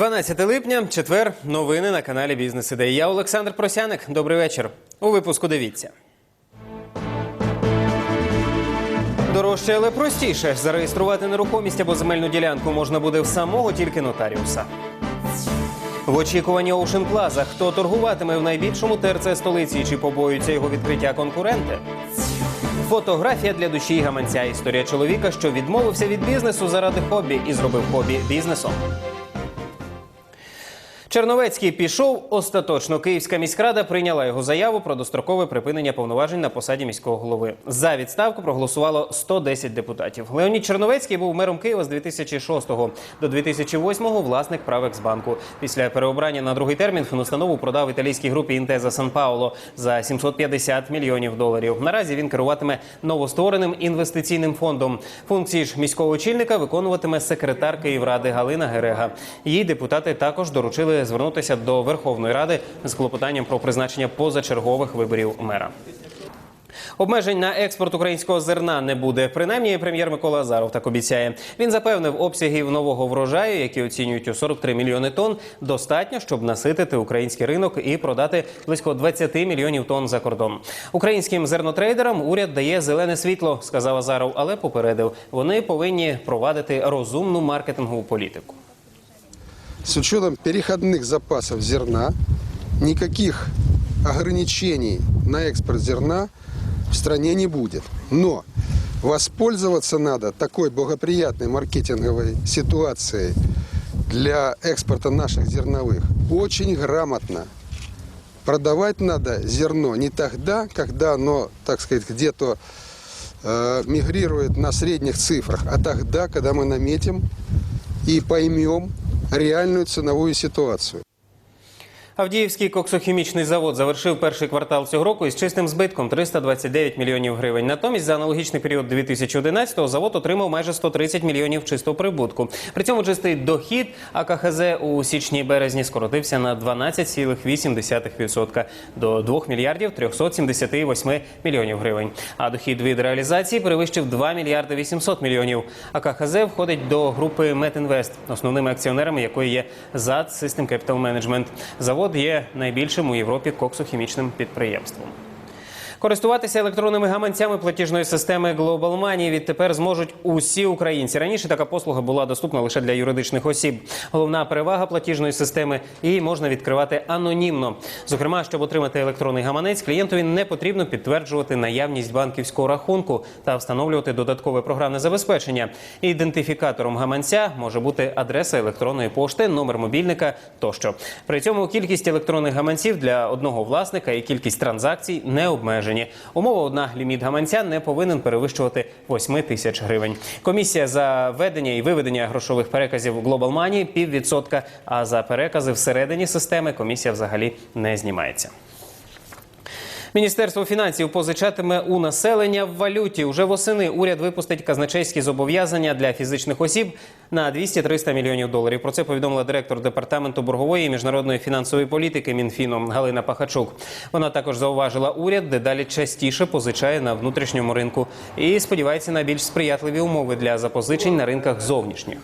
12 липня, четвер. Новини на каналі Бізнес Ідеї. Я Олександр Просяник. Добрий вечір. У випуску дивіться. Дорожче, але простіше. Зареєструвати нерухомість або земельну ділянку можна буде в самого тільки нотаріуса. В очікуванні Ocean Plaza. Хто торгуватиме в найбільшому ТРЦ столиці чи побоюються його відкриття конкуренти? Фотографія для душі й гаманця. Історія чоловіка, що відмовився від бізнесу заради хобі і зробив хобі бізнесом. Черновецький пішов остаточно. Київська міськрада прийняла його заяву про дострокове припинення повноважень на посаді міського голови. За відставку проголосувало 110 депутатів. Леонід Черновецький був мером Києва з 2006 до 2008 власник Правексбанку. Після переобрання на другий термін фінустанову продав італійській групі Інтеза Сан Пауло за 750 мільйонів доларів. Наразі він керуватиме новоствореним інвестиційним фондом. Функції ж міського очільника виконуватиме секретар Київради Галина Герега. Їй депутати також доручили звернутися до Верховної Ради з клопотанням про призначення позачергових виборів мера. Обмежень на експорт українського зерна не буде. Принаймні, прем'єр Микола Азаров так обіцяє. Він запевнив, обсягів нового врожаю, які оцінюють у 43 мільйони тонн, достатньо, щоб наситити український ринок і продати близько 20 мільйонів тонн за кордон. Українським зернотрейдерам уряд дає зелене світло, сказав Азаров, але попередив, вони повинні провадити розумну маркетингову політику. С учетом переходных запасов зерна, никаких ограничений на экспорт зерна в стране не будет. Но воспользоваться надо такой благоприятной маркетинговой ситуацией для экспорта наших зерновых очень грамотно. Продавать надо зерно не тогда, когда оно, так сказать, где-то э, мигрирует на средних цифрах, а тогда, когда мы наметим и поймем реальную ценовую ситуацию. Авдіївський коксохімічний завод завершив перший квартал цього року із чистим збитком 329 мільйонів гривень. Натомість за аналогічний період 2011-го завод отримав майже 130 мільйонів чистого прибутку. При цьому чистий дохід АКХЗ у січні березні скоротився на 12,8% до 2 мільярдів 378 мільйонів гривень. А дохід від реалізації перевищив 2 мільярди 800 мільйонів. АКХЗ входить до групи Метінвест, основними акціонерами якої є ЗАД System Capital Management. Завод є найбільшим у Європі коксохімічним підприємством. Користуватися електронними гаманцями платіжної системи Global Money відтепер зможуть усі українці. Раніше така послуга була доступна лише для юридичних осіб. Головна перевага платіжної системи її можна відкривати анонімно. Зокрема, щоб отримати електронний гаманець, клієнтові не потрібно підтверджувати наявність банківського рахунку та встановлювати додаткове програмне забезпечення. Ідентифікатором гаманця може бути адреса електронної пошти, номер мобільника тощо. При цьому кількість електронних гаманців для одного власника і кількість транзакцій не обмежені. Умова одна ліміт гаманця не повинен перевищувати 8 тисяч гривень. Комісія за ведення і виведення грошових переказів Global Money – піввідсотка. А за перекази всередині системи комісія взагалі не знімається. Міністерство фінансів позичатиме у населення в валюті. Уже восени уряд випустить казначейські зобов'язання для фізичних осіб на 200-300 мільйонів доларів. Про це повідомила директор департаменту боргової і міжнародної фінансової політики Мінфіну Галина Пахачук. Вона також зауважила, уряд дедалі частіше позичає на внутрішньому ринку і сподівається на більш сприятливі умови для запозичень на ринках зовнішніх.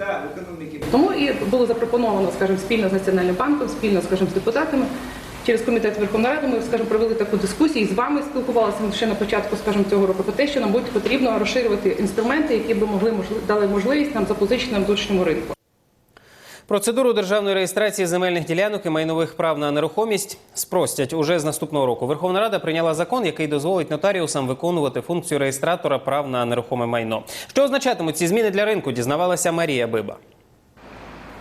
Тому і було запропоновано, скажімо, спільно з Національним банком, спільно, скажімо, з депутатами. Через комітет Верховної Ради ми, скажімо, провели таку дискусію і з вами спілкувалися ще на початку, скажімо, цього року про те, що нам буде потрібно розширювати інструменти, які би могли дали можливість нам запозичити на внутрішньому ринку. Процедуру державної реєстрації земельних ділянок і майнових прав на нерухомість спростять уже з наступного року. Верховна Рада прийняла закон, який дозволить нотаріусам виконувати функцію реєстратора прав на нерухоме майно. Що означатимуть ці зміни для ринку? Дізнавалася Марія Биба.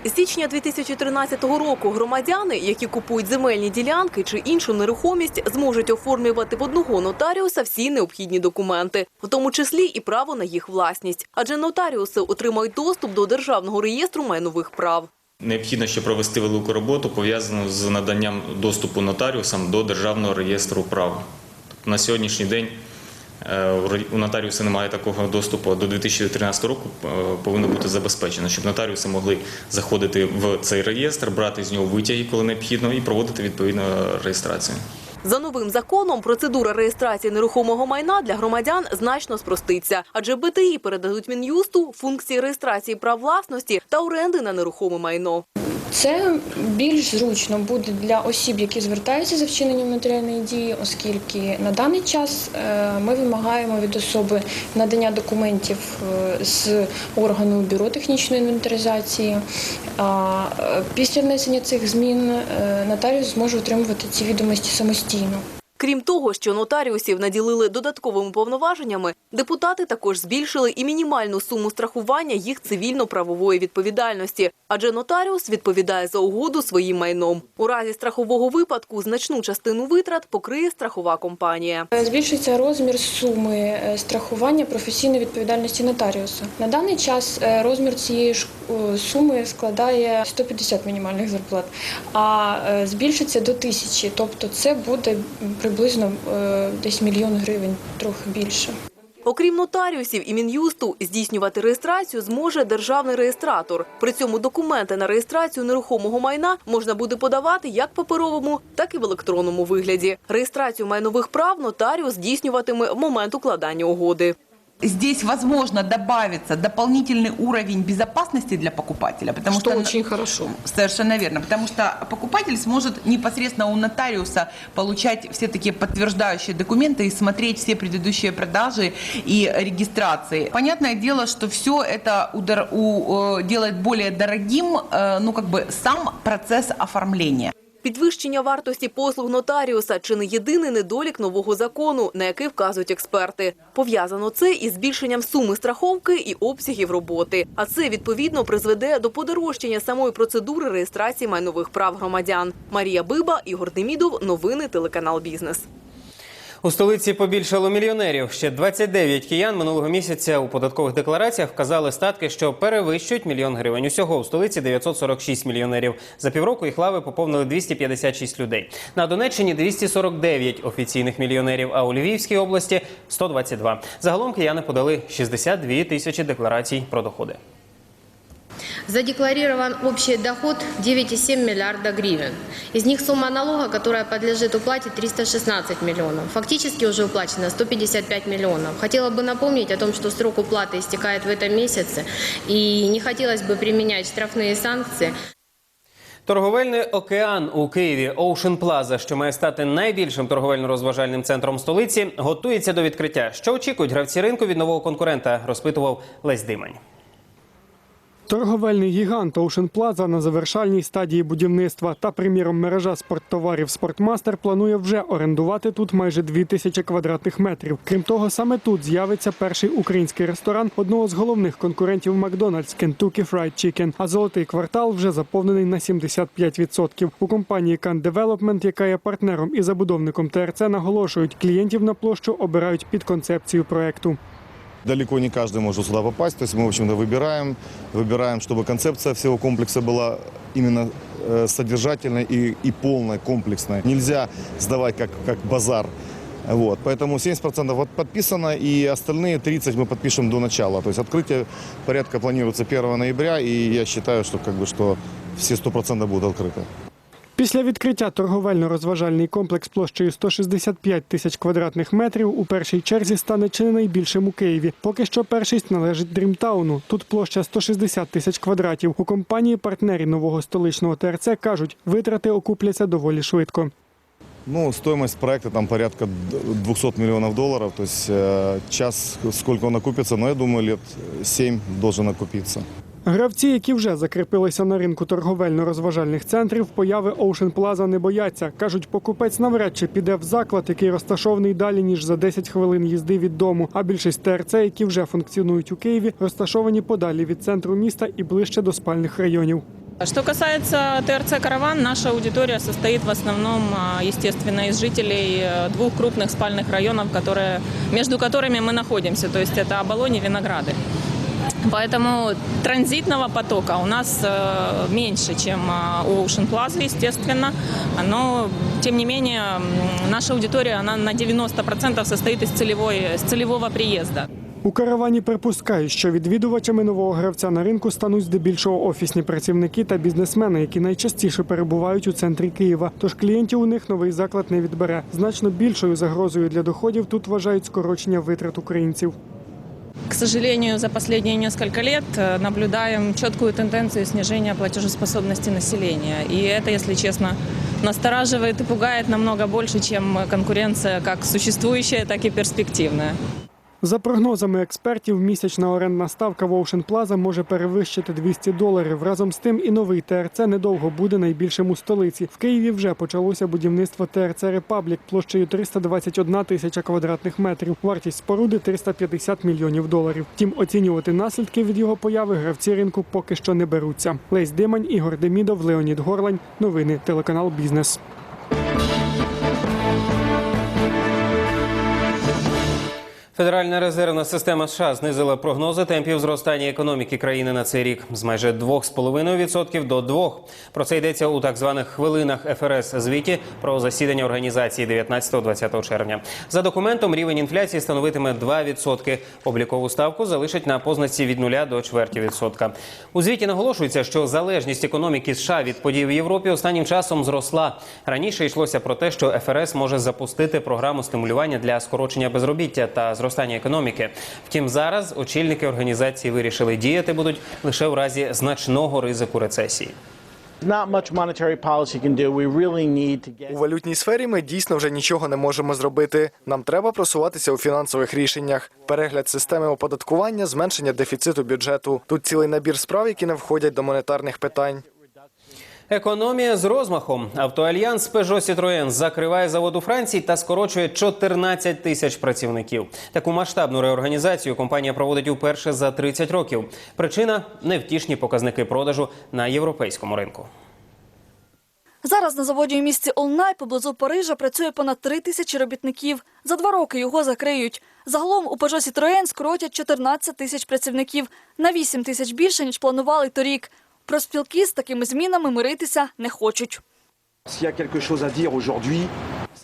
З січня 2013 року громадяни, які купують земельні ділянки чи іншу нерухомість, зможуть оформлювати в одного нотаріуса всі необхідні документи, в тому числі і право на їх власність. Адже нотаріуси отримають доступ до державного реєстру майнових прав. Необхідно ще провести велику роботу пов'язану з наданням доступу нотаріусам до державного реєстру прав. Тобто на сьогоднішній день у нотаріуса немає такого доступу до 2013 року. е, Повинно бути забезпечено, щоб нотаріуси могли заходити в цей реєстр, брати з нього витяги, коли необхідно, і проводити відповідну реєстрацію. За новим законом процедура реєстрації нерухомого майна для громадян значно спроститься, адже БТІ передадуть Мін'юсту функції реєстрації прав власності та оренди на нерухоме майно. Це більш зручно буде для осіб, які звертаються за вчиненням матеріальної дії, оскільки на даний час е, ми вимагаємо від особи надання документів е, з органу бюро технічної інвентаризації. А е, після внесення цих змін нотаріус зможе отримувати ці відомості самостійно. Крім того, що нотаріусів наділили додатковими повноваженнями, депутати також збільшили і мінімальну суму страхування їх цивільно-правової відповідальності, адже нотаріус відповідає за угоду своїм майном. У разі страхового випадку значну частину витрат покриє страхова компанія. Е, Збільшується розмір суми е, страхування професійної відповідальності нотаріуса. На даний час е, розмір цієї суми складає 150 мінімальних зарплат, а збільшиться до тисячі, тобто це буде приблизно е, десь мільйон гривень, трохи більше. Окрім нотаріусів і мін'юсту, здійснювати реєстрацію зможе державний реєстратор. При цьому документи на реєстрацію нерухомого майна можна буде подавати як в паперовому, так і в електронному вигляді. Реєстрацію майнових прав нотаріус здійснюватиме в момент укладання угоди. Здесь, возможно, добавится дополнительный уровень безопасности для покупателя, потому что, хорошо. совершенно верно, потому что покупатель сможет непосредственно у нотариуса получать все такие подтверждающие документы и смотреть все предыдущие продажи и регистрации. Понятное дело, что все это удор- у- э, делает более дорогим, э, ну как бы сам процесс оформления. Підвищення вартості послуг нотаріуса чи не єдиний недолік нового закону, на який вказують експерти. Пов'язано це із збільшенням суми страховки і обсягів роботи. А це відповідно призведе до подорожчання самої процедури реєстрації майнових прав громадян. Марія Биба, Ігор Демідов. Новини телеканал Бізнес. У столиці побільшало мільйонерів. Ще 29 киян минулого місяця у податкових деклараціях вказали статки, що перевищують мільйон гривень. Усього у столиці 946 мільйонерів. За півроку їх лави поповнили 256 людей. На Донеччині 249 офіційних мільйонерів, а у Львівській області 122. Загалом кияни подали 62 тисячі декларацій про доходи. Задекларирован общий доход 9,7 миллиарда гривен. Из них сумма налога, которая подлежит уплате, 316 миллионов. Фактически уже уплачено 155 миллионов. Хотела бы напомнить о том, что срок уплаты истекает в этом месяце, и не хотелось бы применять штрафные санкции. Торговельний океан у Києві Ocean Plaza, що має стати найбільшим торговельно-розважальним центром столиці, готується до відкриття. Що очікують гравці ринку від нового конкурента, розпитував Лесь Димань. Торговельний гігант Ocean Plaza на завершальній стадії будівництва та, приміром, мережа спорттоварів Спортмастер планує вже орендувати тут майже дві тисячі квадратних метрів. Крім того, саме тут з'явиться перший український ресторан одного з головних конкурентів Макдональдс Kentucky Fried Chicken. А золотий квартал вже заповнений на 75%. У компанії Can Development, яка є партнером і забудовником ТРЦ, наголошують, клієнтів на площу обирають під концепцію проекту. Далеко не каждый может сюда попасть. То есть мы, в общем-то, выбираем, выбираем, чтобы концепция всего комплекса была именно э, содержательной и, и полной, комплексной. Нельзя сдавать как, как базар. Вот. Поэтому 70% вот подписано, и остальные 30% мы подпишем до начала. То есть открытие порядка планируется 1 ноября, и я считаю, что, как бы, что все 100% будут открыты. Після відкриття торговельно-розважальний комплекс площею 165 тисяч квадратних метрів у першій черзі стане чи не найбільшим у Києві. Поки що першість належить Дрімтауну. Тут площа 160 тисяч квадратів. У компанії партнері нового столичного ТРЦ кажуть, витрати окупляться доволі швидко. Ну, стоимость проекта там порядка 200 миллионов долларов. То есть э, час, сколько он окупится, но я думаю, лет 7 должен окупиться. Гравці, які вже закріпилися на ринку торговельно-розважальних центрів, появи Ocean Plaza не бояться. Кажуть, покупець навряд чи піде в заклад, який розташований далі ніж за 10 хвилин їзди від дому. А більшість ТРЦ, які вже функціонують у Києві, розташовані подалі від центру міста і ближче до спальних районів. Что касается ТРЦ «Караван», наша аудитория состоит в основном, а, естественно, из жителей э, двух крупных спальных районов, которые, между которыми мы находимся, то есть это Оболонь и Винограды. Поэтому транзитного потока у нас э, меньше, чем а, у Ocean Plaza, естественно. Но, тем не менее, наша аудитория она на 90% состоит из, целевой, из целевого приезда. У каравані припускають, що відвідувачами нового гравця на ринку стануть здебільшого офісні працівники та бізнесмени, які найчастіше перебувають у центрі Києва. Тож клієнтів у них новий заклад не відбере. Значно більшою загрозою для доходів тут вважають скорочення витрат українців. К сожалению, за последние несколько лет э, наблюдаем четкую тенденцию снижения платежеспособности населения. И это, если честно, настораживает и пугает намного больше, чем конкуренция как существующая, так и перспективная. За прогнозами експертів, місячна орендна ставка в Ocean Plaza може перевищити 200 доларів. Разом з тим і новий ТРЦ недовго буде найбільшим у столиці. В Києві вже почалося будівництво ТРЦ Репаблік площею 321 тисяча квадратних метрів. Вартість споруди 350 мільйонів доларів. Втім, оцінювати наслідки від його появи гравці ринку поки що не беруться. Лесь Димань, Ігор Демідов, Леонід Горлань. Новини телеканал Бізнес. Федеральна резервна система США знизила прогнози темпів зростання економіки країни на цей рік з майже 2,5% до 2%. Про це йдеться у так званих хвилинах ФРС звіті про засідання організації 19-20 червня. За документом рівень інфляції становитиме 2%. Облікову ставку залишать на позначці від 0 до чверті відсотка. У звіті наголошується, що залежність економіки США від подій в Європі останнім часом зросла. Раніше йшлося про те, що ФРС може запустити програму стимулювання для скорочення безробіття та зростання економіки. Втім, зараз очільники організації вирішили діяти будуть лише в разі значного ризику рецесії. У валютній сфері ми дійсно вже нічого не можемо зробити. Нам треба просуватися у фінансових рішеннях. Перегляд системи оподаткування, зменшення дефіциту бюджету. Тут цілий набір справ, які не входять до монетарних питань. Економія з розмахом. Автоальянс Peugeot Citroën закриває завод у Франції та скорочує 14 тисяч працівників. Таку масштабну реорганізацію компанія проводить уперше за 30 років. Причина невтішні показники продажу на європейському ринку. Зараз на заводі у місті Олнай поблизу Парижа працює понад три тисячі робітників. За два роки його закриють. Загалом у Peugeot Citroën скоротять 14 тисяч працівників на 8 тисяч більше ніж планували торік. Профспілки з такими змінами миритися не хочуть. S'il y a quelque chose à dire aujourd'hui,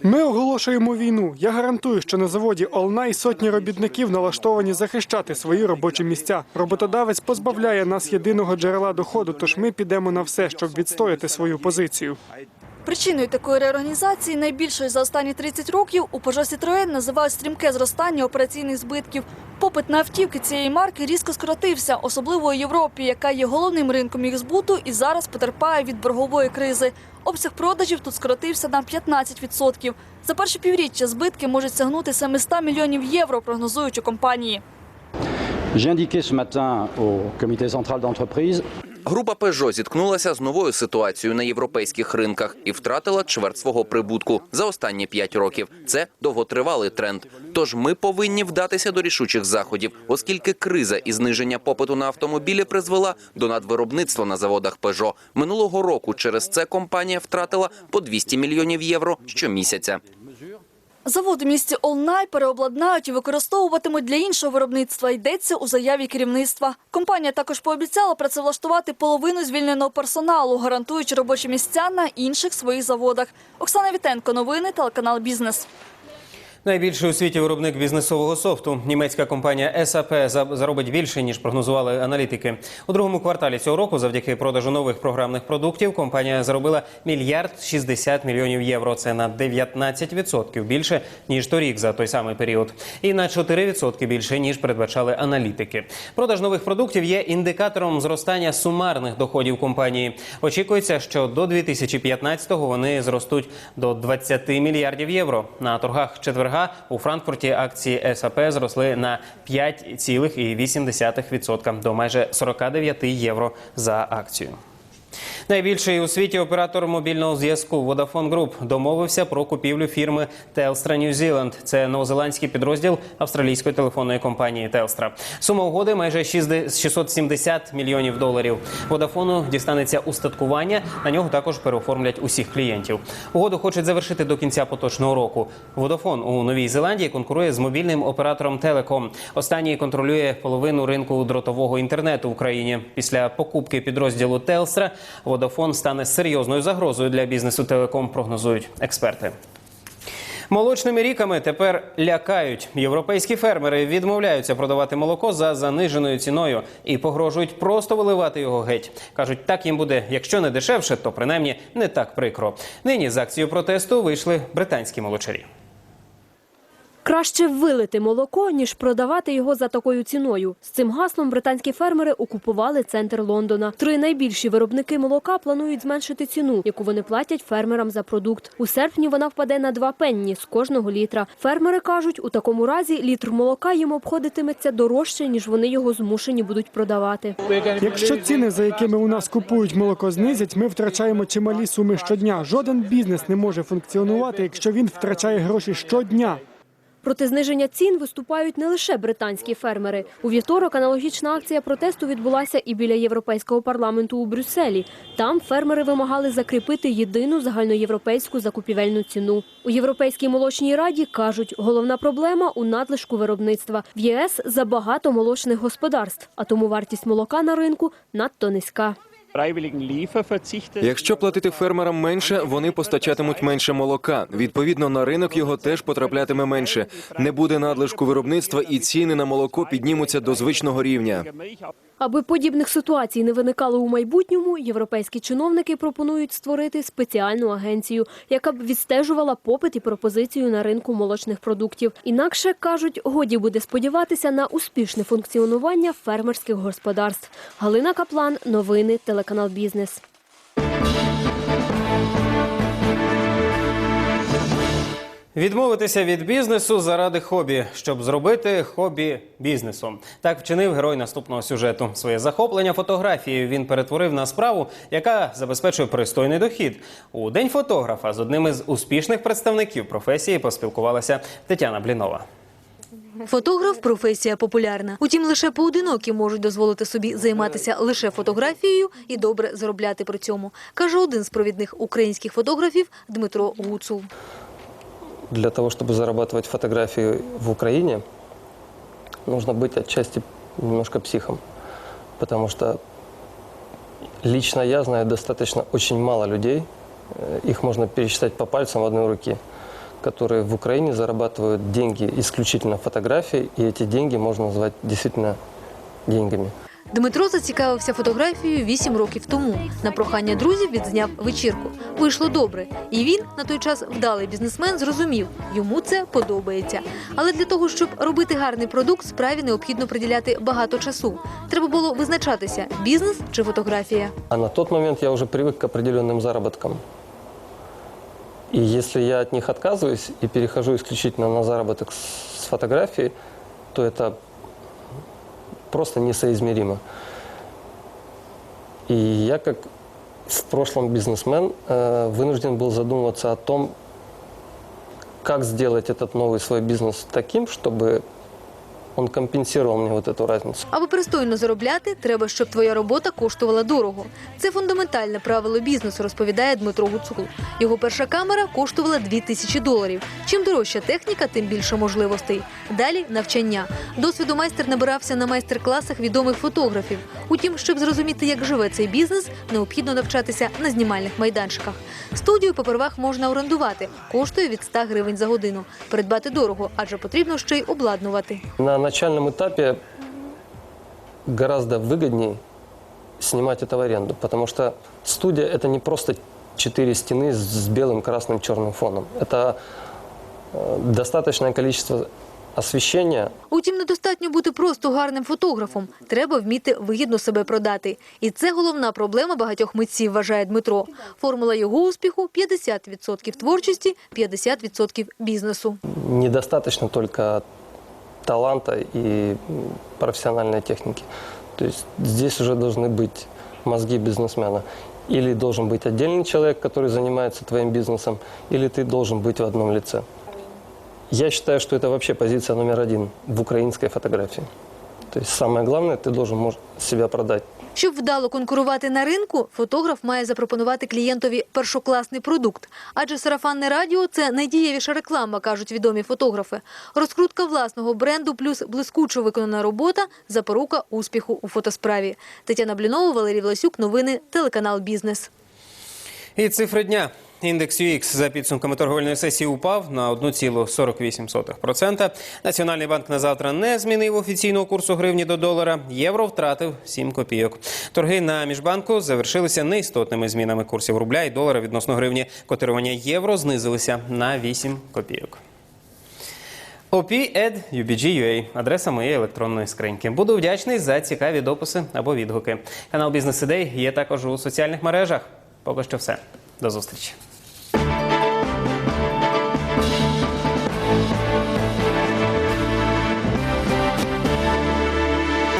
Ми оголошуємо війну. Я гарантую, що на заводі Олна і сотні робітників налаштовані захищати свої робочі місця. Роботодавець позбавляє нас єдиного джерела доходу, тож ми підемо на все, щоб відстояти свою позицію. Причиною такої реорганізації, найбільшої за останні 30 років, у Peugeot Citroën називають стрімке зростання операційних збитків. Попит на автівки цієї марки різко скоротився, особливо у Європі, яка є головним ринком їх збуту і зараз потерпає від боргової кризи. Обсяг продажів тут скоротився на 15%. За перше півріччя збитки можуть сягнути 700 мільйонів євро, прогнозують у компанії. j'ai indiqué ce matin au comité Група Peugeot зіткнулася з новою ситуацією на європейських ринках і втратила чверть свого прибутку за останні п'ять років. Це довготривалий тренд. Тож ми повинні вдатися до рішучих заходів, оскільки криза і зниження попиту на автомобілі призвела до надвиробництва на заводах Peugeot. Минулого року через це компанія втратила по 200 мільйонів євро щомісяця. Завод у місті Олнай переобладнають і використовуватимуть для іншого виробництва. Йдеться у заяві керівництва. Компанія також пообіцяла працевлаштувати половину звільненого персоналу, гарантуючи робочі місця на інших своїх заводах. Оксана Вітенко, новини, телеканал Бізнес. Найбільший у світі виробник бізнесового софту. Німецька компанія SAP заробить більше ніж прогнозували аналітики. У другому кварталі цього року, завдяки продажу нових програмних продуктів, компанія заробила мільярд 60 мільйонів євро. Це на 19% більше ніж торік за той самий період, і на 4% більше ніж передбачали аналітики. Продаж нових продуктів є індикатором зростання сумарних доходів компанії. Очікується, що до 2015-го вони зростуть до 20 мільярдів євро. На торгах четверга у Франкфурті акції САП зросли на 5,8% до майже 49 євро за акцію. Найбільший у світі оператор мобільного зв'язку Vodafone Group домовився про купівлю фірми Telstra New Zealand. Це новозеландський підрозділ австралійської телефонної компанії Telstra. Сума угоди майже 60 670 мільйонів доларів. Водафону дістанеться устаткування. На нього також переоформлять усіх клієнтів. Угоду хочуть завершити до кінця поточного року. Водафон у Новій Зеландії конкурує з мобільним оператором Телеком. Останній контролює половину ринку дротового інтернету в Україні. Після покупки підрозділу Telstra Vodafone стане серйозною загрозою для бізнесу Телеком, прогнозують експерти. Молочними ріками тепер лякають. Європейські фермери відмовляються продавати молоко за заниженою ціною і погрожують просто виливати його геть. кажуть, так їм буде, якщо не дешевше, то принаймні не так прикро. Нині з акцією протесту вийшли британські молочарі. Краще вилити молоко, ніж продавати його за такою ціною. З цим гаслом британські фермери окупували центр Лондона. Три найбільші виробники молока планують зменшити ціну, яку вони платять фермерам за продукт. У серпні вона впаде на 2 пенні з кожного літра. Фермери кажуть, у такому разі літр молока їм обходитиметься дорожче, ніж вони його змушені будуть продавати. Якщо ціни, за якими у нас купують молоко, знизять, ми втрачаємо чималі суми щодня. Жоден бізнес не може функціонувати, якщо він втрачає гроші щодня. Проти зниження цін виступають не лише британські фермери. У вівторок аналогічна акція протесту відбулася і біля Європейського парламенту у Брюсселі. Там фермери вимагали закріпити єдину загальноєвропейську закупівельну ціну. У Європейській молочній раді кажуть, головна проблема у надлишку виробництва. В ЄС забагато молочних господарств, а тому вартість молока на ринку надто низька. Якщо платити фермерам менше, вони постачатимуть менше молока. Відповідно, на ринок його теж потраплятиме менше. Не буде надлишку виробництва, і ціни на молоко піднімуться до звичного рівня. Аби подібних ситуацій не виникало у майбутньому, європейські чиновники пропонують створити спеціальну агенцію, яка б відстежувала попит і пропозицію на ринку молочних продуктів. Інакше кажуть, годі буде сподіватися на успішне функціонування фермерських господарств. Галина Каплан, новини, телеканал Бізнес. Відмовитися від бізнесу заради хобі, щоб зробити хобі бізнесом. Так вчинив герой наступного сюжету. Своє захоплення фотографією він перетворив на справу, яка забезпечує пристойний дохід. У день фотографа з одним із успішних представників професії поспілкувалася Тетяна Блінова. Фотограф професія популярна. Утім, лише поодинокі можуть дозволити собі займатися лише фотографією і добре заробляти при цьому, каже один з провідних українських фотографів Дмитро Гуцул. Для того, чтобы зарабатывать фотографии в Украине, нужно быть отчасти немножко психом. Потому что лично я знаю достаточно очень мало людей, э, их можно пересчитать по пальцам одной руке, которые в Украине зарабатывают деньги исключительно фотографией, и эти деньги можно назвать действительно деньгами. Дмитро зацікавився фотографією вісім років тому. На прохання друзів відзняв вечірку. Вийшло добре, і він на той час вдалий бізнесмен зрозумів, йому це подобається. Але для того, щоб робити гарний продукт, справі необхідно приділяти багато часу. Треба було визначатися бізнес чи фотографія. А на тот момент я уже привык к определенным заработкам. И если я от них отказываюсь и перехожу исключительно на заработок с фотографией, то это просто несоизмеримо. И я, как в прошлом бизнесмен, э, вынужден был задумываться о том, как сделать этот новый свой бизнес таким, чтобы он компенсировал мне вот эту разницу. Аби пристойно заробляти, треба, щоб твоя робота коштувала дорого. Це фундаментальне правило бізнесу, розповідає Дмитро Гуцул. Його перша камера коштувала 2 тисячі доларів. Чим дорожча техніка, тим більше можливостей. Далі навчання. Досвіду майстер набирався на майстер-класах відомих фотографів. Утім, щоб зрозуміти, як живе цей бізнес, необхідно навчатися на знімальних майданчиках. Студію попервах можна орендувати. Коштує від 100 гривень за годину. Придбати дорого, адже потрібно ще й обладнувати. На начальном этапе гораздо выгоднее снимать это в аренду, потому что студия – это не просто четыре стены с белым, красным, черным фоном. Это э, достаточное количество освещения, Утім, недостатньо бути просто гарним фотографом. Треба вміти вигідно себе продати. І це головна проблема багатьох митців, вважає Дмитро. Формула його успіху – 50% творчості, 50% бізнесу. недостаточно только таланта и профессиональной техники. То есть здесь уже должны быть мозги бизнесмена. Или должен быть отдельный человек, который занимается твоим бизнесом, или ты должен быть в одном лице. Я считаю, что это вообще позиция номер один в украинской фотографии. То есть самое главное, ты должен себя продать. Щоб вдало конкурувати на ринку, фотограф має запропонувати клієнтові першокласний продукт. Адже сарафанне радіо – це найдієвіша реклама, кажуть відомі фотографи. Розкрутка власного бренду плюс блискучо виконана робота – запорука успіху у фотосправі. Тетяна Блінова, Валерій Власюк. Новини. Телеканал «Бізнес». І цифри дня. Індекс UX за підсумками торговельної сесії упав на 1,48%. Національний банк на завтра не змінив офіційного курсу гривні до долара. Євро втратив 7 копійок. Торги на міжбанку завершилися неістотними змінами курсів рубля і долара відносно гривні. Котирування євро знизилися на 8 копійок. op.ed.ubg.ua – адреса моєї електронної скриньки. Буду вдячний за цікаві дописи або відгуки. Канал Бізнес Ідей є також у соціальних мережах. Поки що все. До зустрічі.